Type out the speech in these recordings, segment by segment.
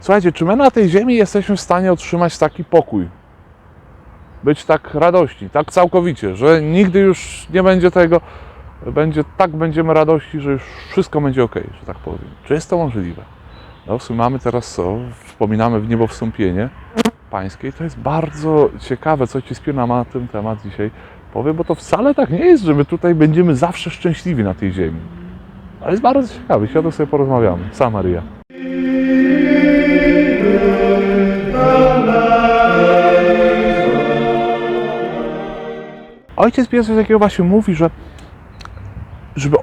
Słuchajcie, czy my na tej ziemi jesteśmy w stanie otrzymać taki pokój? Być tak radośni, tak całkowicie, że nigdy już nie będzie tego, będzie tak będziemy radości, że już wszystko będzie ok, że tak powiem. Czy jest to możliwe? No w sumie mamy teraz co? Wspominamy w niebo wstąpienie pańskie i to jest bardzo ciekawe, co Ci Spiona ma na ten temat dzisiaj powie, bo to wcale tak nie jest, że my tutaj będziemy zawsze szczęśliwi na tej ziemi. Ale jest bardzo ciekawe, i o tym sobie porozmawiamy. Sama Ojciec coś takiego właśnie mówi, że żeby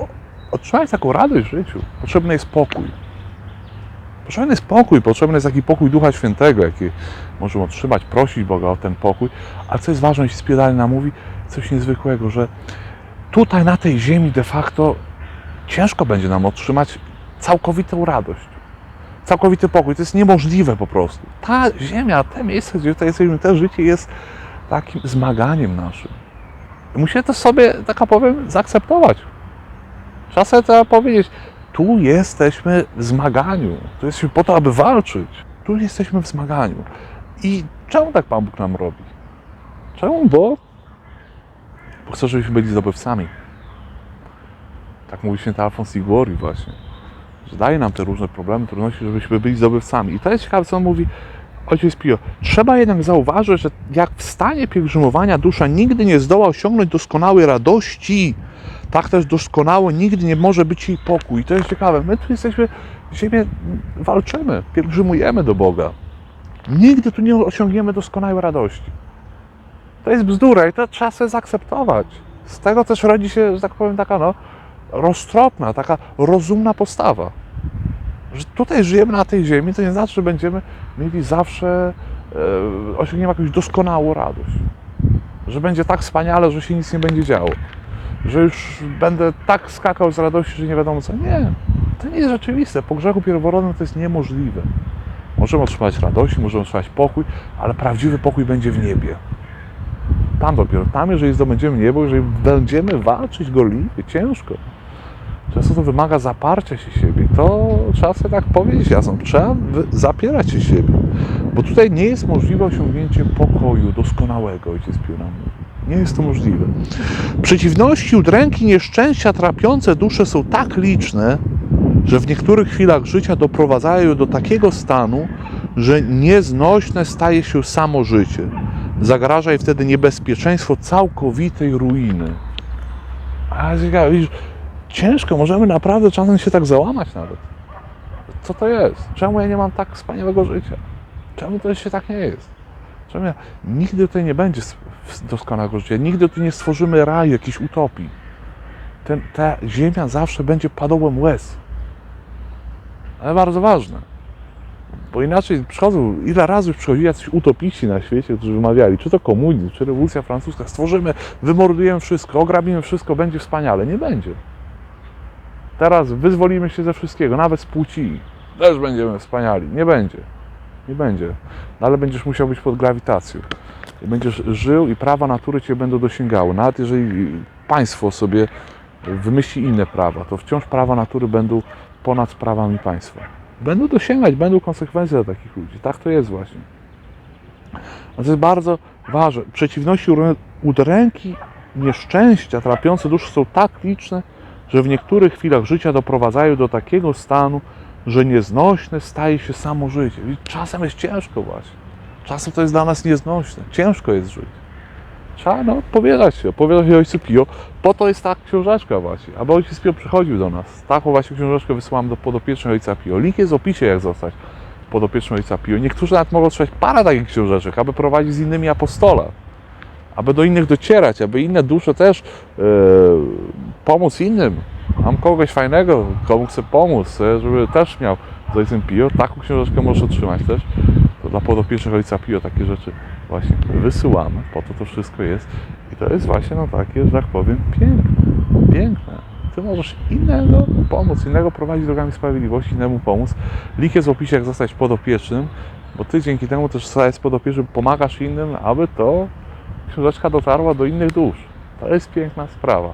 otrzymać taką radość w życiu, potrzebny jest pokój. Potrzebny jest pokój, potrzebny jest taki pokój Ducha Świętego, jaki możemy otrzymać, prosić Boga o ten pokój. Ale co jest ważne, jeśli spiedalnie nam mówi coś niezwykłego, że tutaj na tej ziemi de facto ciężko będzie nam otrzymać całkowitą radość. Całkowity pokój. To jest niemożliwe po prostu. Ta ziemia, te miejsce, gdzie tutaj jesteśmy, to życie jest takim zmaganiem naszym. Musimy to sobie, tak powiem, zaakceptować. Czasem trzeba powiedzieć, tu jesteśmy w zmaganiu. Tu jesteśmy po to, aby walczyć. Tu jesteśmy w zmaganiu. I czemu tak Pan Bóg nam robi? Czemu? Bo, bo chce, żebyśmy byli zdobywcami. Tak mówi święty Alfons Igori właśnie. Że daje nam te różne problemy, trudności, żebyśmy byli zdobywcami. I to jest ciekawe, co on mówi ojciec Pio. Trzeba jednak zauważyć, że jak w stanie pielgrzymowania dusza nigdy nie zdoła osiągnąć doskonałej radości, tak też doskonało nigdy nie może być jej pokój. To jest ciekawe. My tu jesteśmy, ziemię walczymy, pielgrzymujemy do Boga. Nigdy tu nie osiągniemy doskonałej radości. To jest bzdura i to trzeba sobie zaakceptować. Z tego też rodzi się, że tak powiem, taka no, roztropna, taka rozumna postawa. Że tutaj żyjemy na tej ziemi, to nie znaczy, że będziemy mieli zawsze, e, osiągniemy jakąś doskonałą radość. Że będzie tak wspaniale, że się nic nie będzie działo. Że już będę tak skakał z radości, że nie wiadomo co. Nie, to nie jest rzeczywiste. Po grzechu pierworodnym to jest niemożliwe. Możemy otrzymać radość, możemy otrzymać pokój, ale prawdziwy pokój będzie w niebie. Tam dopiero, tam jeżeli zdobędziemy niebo, jeżeli będziemy walczyć gorliwie, ciężko. Często to wymaga zaparcia się siebie. To trzeba sobie tak powiedzieć jasno. Trzeba zapierać się siebie. Bo tutaj nie jest możliwe osiągnięcie pokoju doskonałego, ojciec mówi. Nie jest to możliwe. Przeciwności, udręki, nieszczęścia trapiące dusze są tak liczne, że w niektórych chwilach życia doprowadzają do takiego stanu, że nieznośne staje się samo życie. Zagraża jej wtedy niebezpieczeństwo całkowitej ruiny. A ciekawe, widzisz, ciężko, możemy naprawdę czasem się tak załamać nawet. Co to jest? Czemu ja nie mam tak wspaniałego życia? Czemu to się tak nie jest? Czemu ja... Nigdy tutaj nie będzie doskonałego życia, nigdy tu nie stworzymy raju, jakiejś utopii. Ten, ta ziemia zawsze będzie padołem łez. Ale bardzo ważne. Bo inaczej przychodzą, ile razy przychodzili jacyś utopiści na świecie, którzy wymawiali, czy to komunizm, czy rewolucja francuska, stworzymy, wymordujemy wszystko, ograbimy wszystko, będzie wspaniale. Nie będzie. Teraz wyzwolimy się ze wszystkiego, nawet z płci. Też będziemy wspaniali. Nie będzie. Nie będzie. No, ale będziesz musiał być pod grawitacją. I będziesz żył i prawa natury cię będą dosięgały. Nawet jeżeli państwo sobie wymyśli inne prawa, to wciąż prawa natury będą ponad prawami państwa. Będą dosięgać, będą konsekwencje dla takich ludzi. Tak to jest właśnie. A to jest bardzo ważne. Przeciwności udręki, nieszczęścia trapiące duszy są tak liczne, że w niektórych chwilach życia doprowadzają do takiego stanu, że nieznośne staje się samo życie. I czasem jest ciężko właśnie. Czasem to jest dla nas nieznośne. Ciężko jest żyć. Trzeba no, opowiadać się, opowiadać się ojcu Pio. Po to jest ta książeczka właśnie, aby ojciec Pio przychodził do nas. Taką właśnie książeczkę wysyłam do podopiecznej ojca Pio. Link jest w opisie, jak zostać podopiecznym ojca Pio. Niektórzy nawet mogą otrzymać parę takich książeczek, aby prowadzić z innymi apostola. Aby do innych docierać, aby inne dusze też e, pomóc innym. Mam kogoś fajnego, komu chcę pomóc, e, żeby też miał z ojcem Pio. Taką książeczkę możesz otrzymać też. To dla podopiecznych ojca Pio takie rzeczy właśnie wysyłamy. Po to to wszystko jest. I to jest właśnie no takie, że tak powiem, piękne. Piękne. Ty możesz innego pomóc, innego prowadzić drogami sprawiedliwości, innemu pomóc. Link jest w opisie, jak zostać podopiecznym, bo ty dzięki temu też zostajesz podopiecznym, pomagasz innym, aby to książeczka dotarła do innych dusz. To jest piękna sprawa.